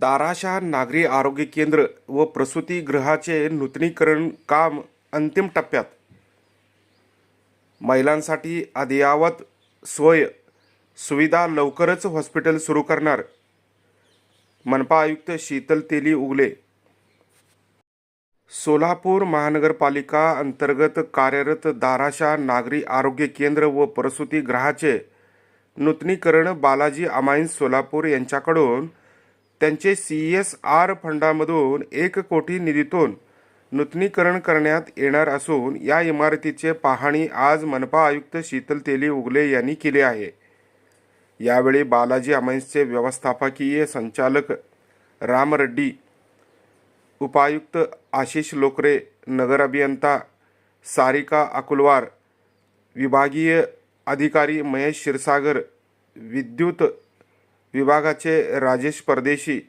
दाराशा नागरी आरोग्य केंद्र व प्रसूतीगृहाचे नूतनीकरण काम अंतिम टप्प्यात. महिलांसाठी अद्ययावत सोय सुविधा लवकरच हॉस्पिटल सुरू करणार. मनपा आयुक्त शीतल तेली उगले. सोलापूर महानगरपालिका अंतर्गत कार्यरत दाराशा नागरी आरोग्य केंद्र व प्रसूतीगृहाचे नूतनीकरण बालाजी अमाईन सोलापूर यांच्याकडून त्यांचे सी एस आर फंडामधून एक कोटी निधीतून नूतनीकरण करण्यात येणार असून या इमारतीचे पाहणी आज मनपा आयुक्त शीतल तेली उगले यांनी केले आहे. यावेळी बालाजी अमाईन्सचे व्यवस्थापकीय संचालक राम रेड्डी उपायुक्त आशिष लोकरे नगर अभियंता सारिका अकुलवार विभागीय अधिकारी महेश क्षीरसागर विद्युत विभागाचे राजेश परदेशी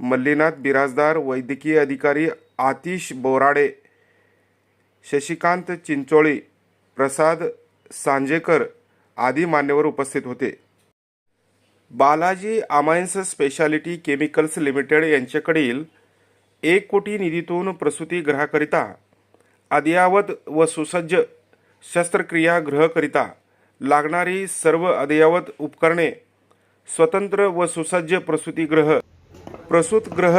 मल्लीनाथ बिराजदार वैद्यकीय अधिकारी आतिश बोराडे शशिकांत चिंचोळी प्रसाद सांजेकर आदी मान्यवर उपस्थित होते. Balaji Amines speciality chemicals limited यांच्याकडील एक कोटी निधीतून प्रसूतीगृहाकरिता अद्ययावत व सुसज्ज शस्त्रक्रिया ग्रहकरिता लागणारी सर्व अद्ययावत उपकरणे स्वतंत्र व सुसज्ज प्रसूतीगृह प्रसूतगृह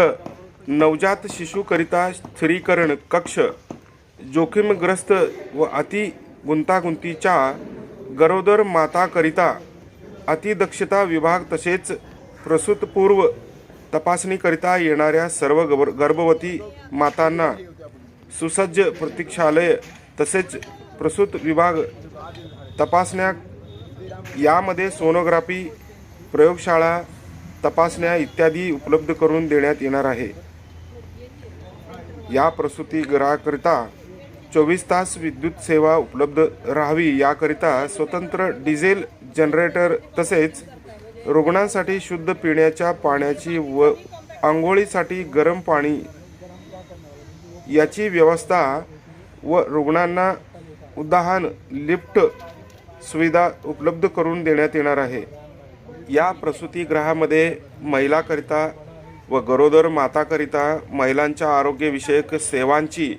नवजात शिशूकरिता स्थिरीकरण कक्ष जोखीमग्रस्त व अति गुंतागुंतीच्या गरोदर माताकरिता अतिदक्षता विभाग तसेच प्रसूतपूर्व तपासणीकरिता येणाऱ्या सर्व गबर गर्भवती मातांना सुसज्ज प्रतीक्षालय तसेच प्रसूत विभाग तपासण्या यामध्ये सोनोग्राफी प्रयोगशाळा तपासण्या इत्यादी उपलब्ध करून देण्यात येणार आहे. या प्रसूतीगृहाकरिता चोवीस तास विद्युत सेवा उपलब्ध राहावी याकरिता स्वतंत्र डिझेल जनरेटर तसेच रुग्णांसाठी शुद्ध पिण्याच्या पाण्याची व आंघोळीसाठी गरम पाणी याची व्यवस्था व रुग्णांना उदाहरण लिफ्ट सुविधा उपलब्ध करून देण्यात येणार आहे. या प्रसूतीगृहामध्ये महिलाकरिता व गरोदर माताकरिता महिलांच्या आरोग्यविषयक सेवांची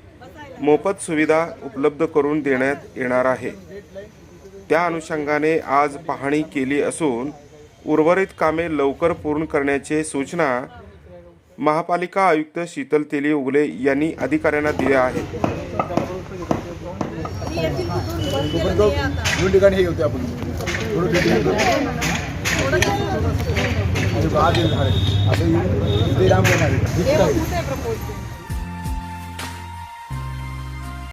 मोफत सुविधा उपलब्ध करून देण्यात येणार आहे. त्या अनुषंगाने आज पाहणी केली असून उर्वरित कामे लवकर पूर्ण करण्याचे सूचना महापालिका आयुक्त शीतल तेली उगले यांनी अधिकाऱ्यांना दिल्या आहेत. असं इथे लांब येणार आहे. दिसत आहे.